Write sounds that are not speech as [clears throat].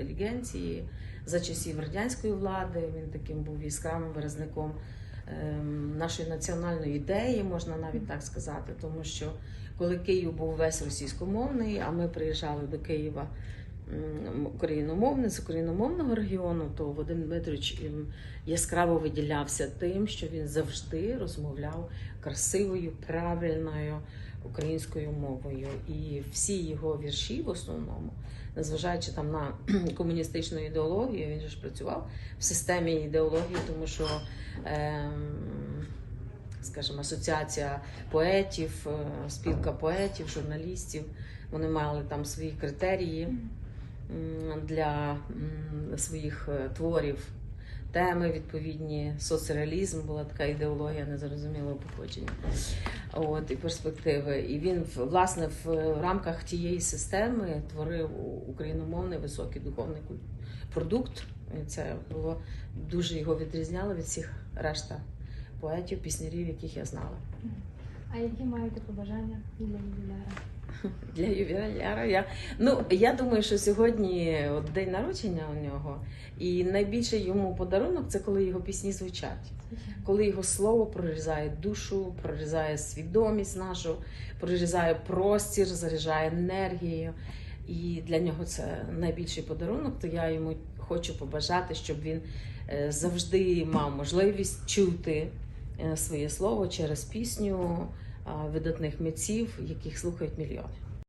інтелігенції за часів радянської влади. Він таким був яскравим виразником ем, нашої національної ідеї, можна навіть так сказати, тому що коли Київ був весь російськомовний, а ми приїжджали до Києва україномовний з україномовного регіону, то Вадим Дмитрович ем, яскраво виділявся тим, що він завжди розмовляв красивою, правильною українською мовою. І всі його вірші в основному, незважаючи там на [clears throat] комуністичну ідеологію, він ж працював в системі ідеології, тому що. Ем, Скажімо, асоціація поетів, е, спілка поетів, журналістів. Вони мали там свої критерії для своїх е, творів, теми відповідні, соцреалізм була така ідеологія незрозумілого походження. От і перспективи. І він власне в рамках тієї системи творив україномовний високий духовний продукт. І це було дуже його відрізняло від всіх решта поетів, піснярів, яких я знала. А які маєте побажання для ювіляра? [laughs] Для ювіляра я ну я думаю, що сьогодні от день народження у нього, і найбільший йому подарунок це коли його пісні звучать. Коли його слово прорізає душу, прорізає свідомість нашу, прорізає простір, заряджає енергією. І для нього це найбільший подарунок. То я йому хочу побажати, щоб він е, завжди мав можливість чути своє слово через пісню видатних митців, яких слухають мільйони.